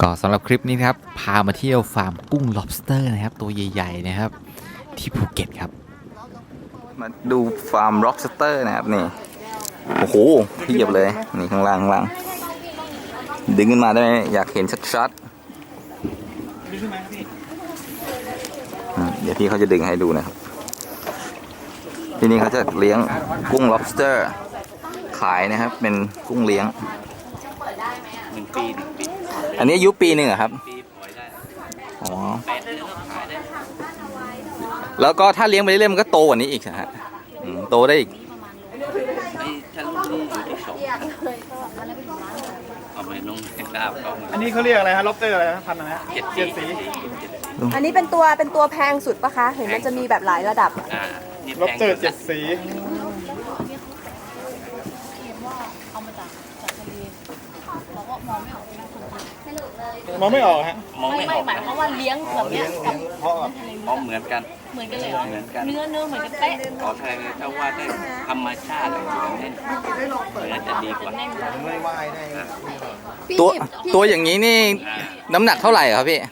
ก็สำหรับคลิปนี้นครับ พามาเที่ยวฟาร์มกุ้ง lobster นะครับ ตัวใหญ่ๆนะครับ ที่ภูเก็ตครับ มาดูฟาร์ม lobster นะครับนี่ โอ้โหเพียบเลย นี่ข้างล่างข้างล่าง ดึงขึ้นมาได้ไหมอยากเห็นชัดๆอืมเดี๋ยวพี่เขาจะดึงให้ดูนะครับ ที่นี่เขาจะเลี้ยงกุ้ง lobster ขายนะครับ เป็นกุ้งเลี้ยง หนึ่งปีหนึ่งปี อันนี้อายุปีหนึ่งเหรอครับ ปีปล่อยได้อ๋อ แปดเดือนก็ขายได้แล้วก็ถ้าเลี้ยงไปเรื่อยๆมันก็โตกว่านี้อีกนะฮะอืมโตได้อีก ไอ้ถ้าลูกนี่อยู่ที่สองเอาไปลงในกราบก็อันนี้เขาเรียกอะไรฮะล็อบสเตอร์อะไรนะพันธุ์อะไรฮะเจ็ดเจ็ดสีสีอันนี้เป็นตัวเป็นตัวแพงสุดปะคะ เห็นมันจะมีแบบหลายระดับ อ่านี่ล็อบแพงสเตอร์เจ็ดสี มองไม่ออกฮะ มองไม่ไม่ออกหมายความว่าเลี้ยงแบบเนี้ยกับเพราะมองเหมือนกัน เหมือนกันเลยเหรอเหมือนกัน เนื้อเนื้อเหมือนกันเป๊ะขอแทนถ้าว่าได้ธรรมชาติอะไรอย่างนี้เนื้อจะดีกว่าตัวตัวอย่างนี้นี่อ่าน้ำหนักเท่าไหร่ครับพี่เอ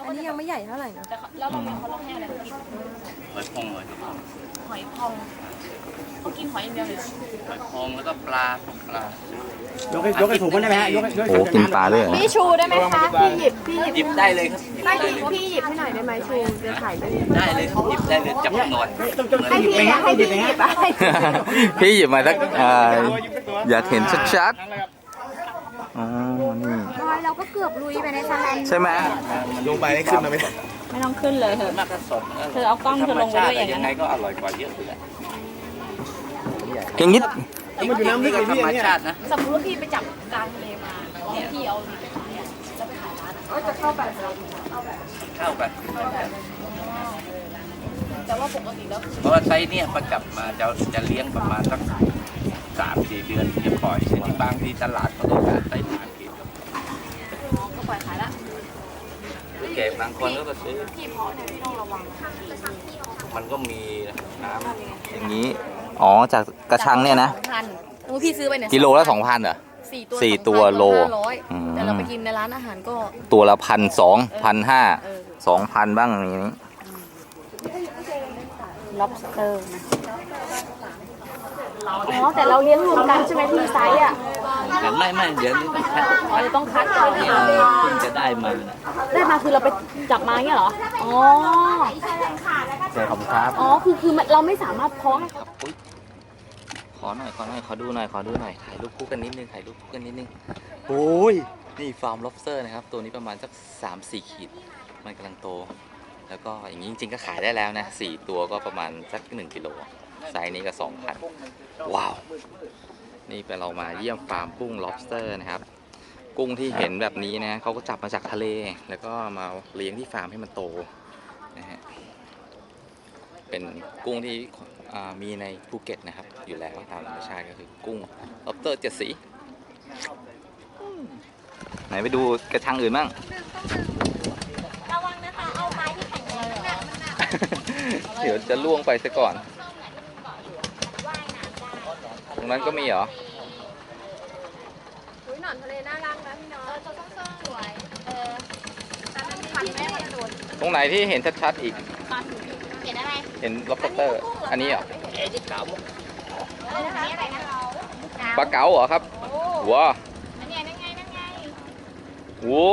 ออันนี้ยังไม่ใหญ่เท่าไหร่นะแต่แล้วเราเนี่ยเขาลองให้อะไรเขากินหอยพองหอยพองหอยพอง เขากินหอยอย่างเดียวเลยหอยพองแล้วก็ปลาพวกปลายกให้ยกให้ถูกมันได้ไหมฮะยกให้ยกให้โอ้กินปลาด้วยเหรอพี่ชูได้ไหมคะ พี่หยิบ พี่หยิบหยิบได้เลยครับไม่พี่พี่หยิบให้หน่อยได้ไหมชูจะถ่ายได้ได้เลยครับหยิบได้เลยจับหนวดต้องต้องให้พี่ให้พี่หยิบอะให้พี่หยิบมาสักเอ่อตัวยิงเป็นตัวอยากเห็นชัดนั่นแหละครับๆอ๋อนี่บอยเราก็เกือบลุยไปในสไลด์ใช่ไหมลงไปได้ขึ้นมาไหมไม่ต้องขึ้นเลยเถอะมากก็สดเธอเอากล้องเธอลงไปด้วยอย่างนั้นยังไงก็อร่อยกว่าเยอะเลย อย่างนี้มันอยู่น้ำลึกก็เลยธรพี่รมอันเนี่ยชาตินะสมมติว่าพี่ไปจับกลางทะเลมาแล้วพี่เอาเนี่ยจะไปขายร้านอะจะเข้าไปเข้ากันแต่ว่าปกติแล้วเพราะว่าไซส์เนี่ยประจับมาจะจะเลี้ยงประมาณสักสามสี่เดือนจะปล่อยทีนี้บางทีตลาดเขาต้องการไซส์หนากินน้องก็ปล่อยขายละแก่บางคนก็ซื้อพี่เพาะเนี่ยพี่ต้องระวังมันก็มีน้อย่างนี้ อ๋อจากกระชังเนี่ยนะสองพันสมมติพี่ซื้อไปเนี่ยกิโลละสองพันเหรอ สี่ตัวสี่ตัว2,000โลห้าร้อยอืม แต่เราไปกินในร้านอาหารก็ ตัวละพันสองพันห้าเออ สองพันบ้างอย่างนี้ lobster อ๋อ แต่เราเลี้ยงรวมกันใช่ไหมที่ไซส์อะำแต่ไม่ไม่เดี๋ยวนี้ต้องคัดอ๋อจะต้องคัดก่อนเนี่ยเพิ่งจะได้มาได้มาคือเราไปจับมาเงี้ยเหรอ อ๋อ ใช่ขอบคุณครับ อ๋อ คือคือมันเราไม่สามารถเพาะให้ครับอุ๊ยข อหน่อยขอหน่อยขอดูหน่อยขอดูหน่อยถ่ายรูปคู่กันนิดนึงถ่ายรูปคู่กันนิดนึงโอ้ยนี่ฟาร์ม lobster นะครับตัวนี้ประมาณสักสามสี่ขีด มันกำลังโต แล้วก็อย่างนี้จริงๆก็ขายได้แล้วนะสี่ตัวก็ประมาณสักหนึ่งกิโลไซส์นี้ก็สองพันว้าว นี่เป็นเรามาเยี่ยมฟาร์มกุ้ง lobster นะครับกุ้งที่เห็นแบบนี้นะเขาก็จับมาจากทะเล แล้วก็มาเลี้ยงที่ฟาร์มให้มันโตนะฮะ เป็นกุ้งที่อ่ามีในภูเก็ตนะครับ อยู่แล้วตามธรรมชาติก็คือกุ้ง lobster เจ็ดสีอืมไหนไปดูกระชังอื่นบ้างระวังนะคะ เอาไม้ที่แข็งแรงหนักมันหนักเดี๋ยวจะล่วงไปซะก่อนตรงนั้นก็มีเหรออุ้ยหนอนทะเลน่ารักนะพี่น้องเออตัวต้องสวย เออแต่มันมีพันแม่กระโดดตรงไหนที่เห็นชัดๆอีก เห็นอะไรเห็น lobster อันนี้เหรออะไรนะคะอะไรนะปลาเก๋าเหรอครับว้าอันนี้นั่นไงนั่นไงโว้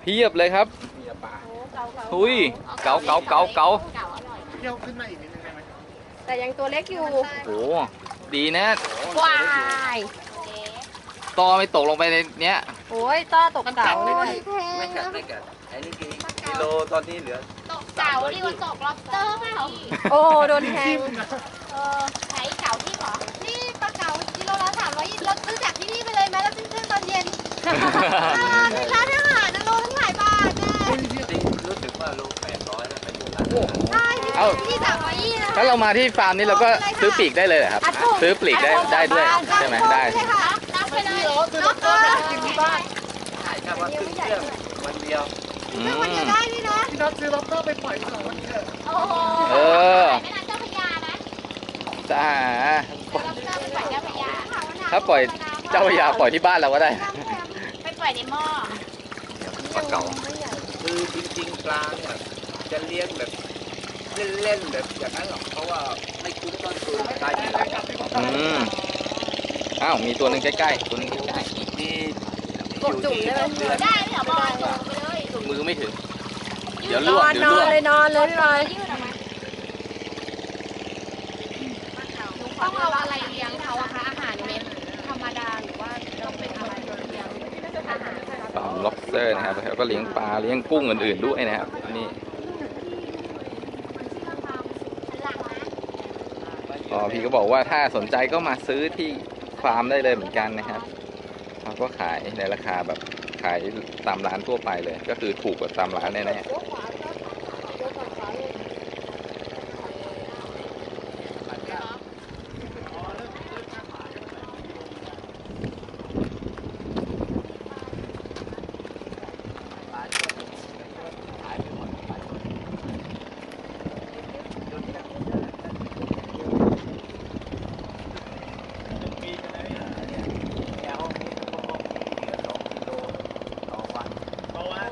เพียบเลยครับหุยเก๋าเก๋าเก๋าเก๋าเก่าอร่อยเที่ยวขึ้นมาอีกนิดนึงได้ไหมแต่ยังตัวเล็กอยู่โอ้ดีนะวายตอไม่ตกลงไปในเนี้ยโอ้ยต้อตกเก่าเลยไม่กัดไม่กัดอันนี้กิกิโลตอนนี้เหลือตก เก๋าดีกว่าตกล็อบสเตอร์เปล่าโอ้โดนแทงเออไหนเก๋าที่หรอนี่ปลาเก๋ากิโลละสามร้อยเราซื้อจากที่นี่ไปเลยไหมแล้วซื้อๆตอนเย็นที่ร้านอาหารนะโลทั้งหลายบาทนะรู้สึกว่าโลแปดร้อยแล้วไปอยู่ร้านใช่เอ้า ที่สามร้อยยี่นะถ้าเรามาที่ฟาร์มนี้เราก็ซื้อปีกได้เลยเหรอครับ ซื้อปลีกได้ได้ด้วยใช่ไหมได้ ใช่ค่ะรับไปเลยรับไปเลย กินที่บ้าน ใช่ครับว่าขึ้นเครื่องวันเดียว อืซื้อวันเดียวมได้นี่นะพี่น็อตซื้อล็อบสเตอร์ไปปล่อยที่สองวันเถอะโอ้โหเออ ไม่นานเจ้าพระยานะจ้าล็อบสเตอร์ไปปล่อยเจ้าพระยาถ้าปล่อยเจ้าพระยาปล่อยที่บ้านเราก็ได้ ไปปล่อยในหม้อปลาเก๋าคือจริงๆปลาเนี่ยจะเลี้ยงแบบเล่นๆแบบอย่างนั้นหรอกเพราะว่าไม่คุ้มต้นทุนตายที่ไหนอืมอ้าวมีตัวหนึ่งใกล้ๆตัวหนึงใกล้มีอยู่ที่สองเดือนได้ไม่เอาบอลจุ่ มไปเลยๆมือไม่ถึง เดี๋ยวนลอวกนเดี๋ยวนลอวนกเลยนอนเลยพี่บอยยืดออกมาต้องเอาอะไรเลี้ยงเขาอะคะอาหารเม็ดธรรมดาหรือว่าเราเป็นอะไรเลี้ยงอาหารฟาร์ม lobster นะครับแล้วก็เลี้ยงปลาเลี้ยงกุ้งอื่นๆด้วยนะครับนี่อ๋อพี่ก็บอกว่าถ้าสนใจก็มาซื้อที่ฟาร์มได้เลยเหมือนกันนะครับเขาก็ขายในราคาแบบ ขายตามร้านทั่วไปเลย ก็คือถูกกว่าตามร้านแน่ๆ เพราะว่า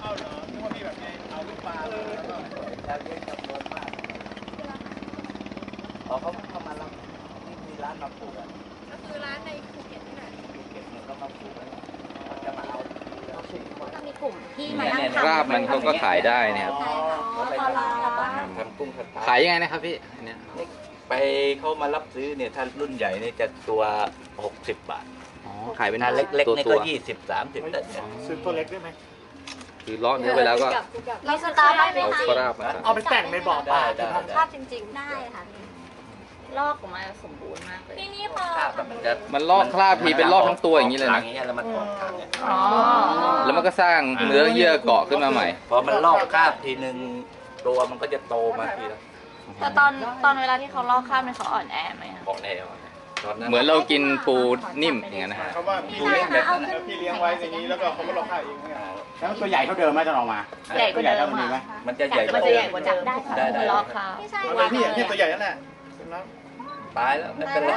เอาเหรอนึกว่าพี่แบบไงเอาลูกปลาแล้วก็ อ๋อเขาเข้ามารับนี่มีร้านมาปลูกอะก็คือร้านในภูเก็ตนี่แหละภูเก็ตเนี่ยเขามาปลูกแล้วเขาจะมาเอาจะมีกลุ่มที่มาเนี่ยนั่งเนี่ยทำราบมันเขาก็ขายได้เนะครับเขาไปทำทำกุ้งกระทะขายยังไงนะครับพี่อันเนี้ยไปเขามารับซื้อเนี่ยถ้ารุ่นใหญ่เนี่ยจะตัว 60 บาทอ๋อขายเป็นถ้าเล็กตัวๆเนี่ยตัก็ว20 30ได้เนี่ย ซื้อตัวเล็กได้ไหม คือเลาะเนื้อไปแล้วก็เราสตาร์ได้ไหมเอาคะก็ราบมาเอาไปแต่งในบ่อปลาได้ได้ได้ ภาพจริงได้ค่ะลอกออกมาสมบูรณ์มากเลย ที่นี่พอคราบอะมันจะมันลอกคราบทีเป็นลอกทั้งตัวอย่างนี้เลยหนะ งอย่างเงี้ยแล้วมันถอดขาดเนี่ยอ๋อ แล้วมันก็สร้างเนื้อเยื่อเกาะขึ้นมาใหม่ พอมันลอกคราบทีหนึ่งตัวมันก็จะโตมาทีละแต่ตอนตอนเวลาที่เขาลอกข้ามเนี่ยเขาอ่อนแอไหมอะของแนว ตอนนั้นเหมือนเรากินปูนิ่มอย่างนั้นนะฮะเขาว่าพี่เลี้ยงแบบนั้นนะพี่เลี้ยงไว้อย่างนี้แล้วก็เขาก็รอข้าวเองเนี่ยแล้วตัวใหญ่เท่าเดิมไหมตอนออกมาใหญ่กว่าเดิมตัวใหญ่เท่านี้ไหมอะมันจะใหญ่มันจะใหญ่กว่าจากได้ได้ได้ลอกข้ามไม่ใช่ตัวพี่อะเนี่ยตัวใหญ่นั่นแหละแล้วตายแล้วไม่เป็นไร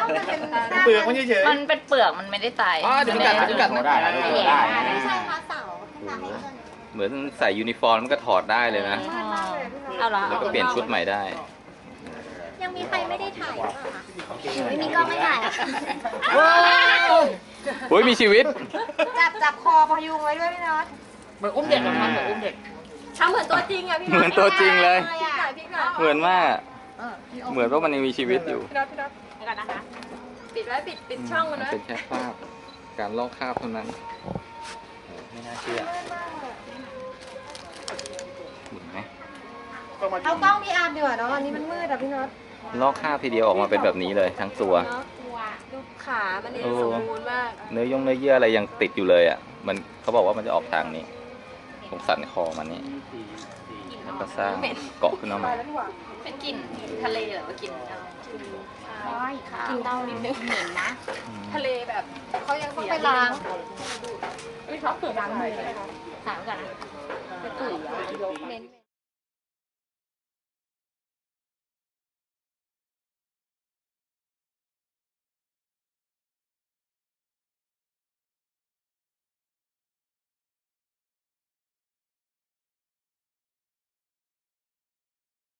เปลือกมันเฉย มันเป็นเปลือกมันไม่ได้ตายอ๋อเดี๋ยวพี่กัดเดี๋ยวพี่กัดตัวได้แล้วตัวได้ไม่ใช่ค่ะเสาขนาดให้เงินเหมือนใส่ยูนิฟอร์มมันก็ถอดได้เลยนะเอาละแล้วก็เปลี่ยนชุดใหม่ได้ยัง มีใครไม่ได้ถ่ายหรือเปล่าคะหนูไม่มีกล้องไม่ถ่ายอะโอ้ยมีชีวิต จับจับคอพยุงไว้ด้วยพี่น็อตเหมือนอุ้มเด็กเหมือนเหมือนอุ้มเด็กทำเหมือนตัวจริงอะพี่เหมือนตัวจริงเลยพี่หน่อยพี่หน่อยเหมือนมาก เหมือนว่ามันยังมีชีวิตอยู่เดี๋ยวก่อนนะคะ ปิดไว้ปิดปิดช่องมันมันไว้เป็นแค่คราบการลอกคราบเท่านั้น ไม่น่าเชื่อเห็นไหมๆก็มาเอากล้องพี่อาร์มดีกว่าเนาะอันนี้มันมืดอะพี่น็อต ลอกคราบทีเดียวออกมาเป็นแบบนี้เลยทั้งตัว ดูขามันนี่โอ้สมบูรณ์มาก เนื้อยงเนื้อเยื่ออะไรยังติดอยู่เลยอะ มันเขาบอกว่ามันจะออกทางนี้ตรงสันคอมันนี่แล้วก็สร้างเกาะขึ้นมาใหม่เป็นกลิ่นทะเลหรือว่ากลิ่นเน่าค่ะกินเต้านิดนึงเหม็นนะ ทะเลแบบเขายังต้องไปล้างไม่ชอบเปลือกล้างมือเลยถามก่อนนะเหม็น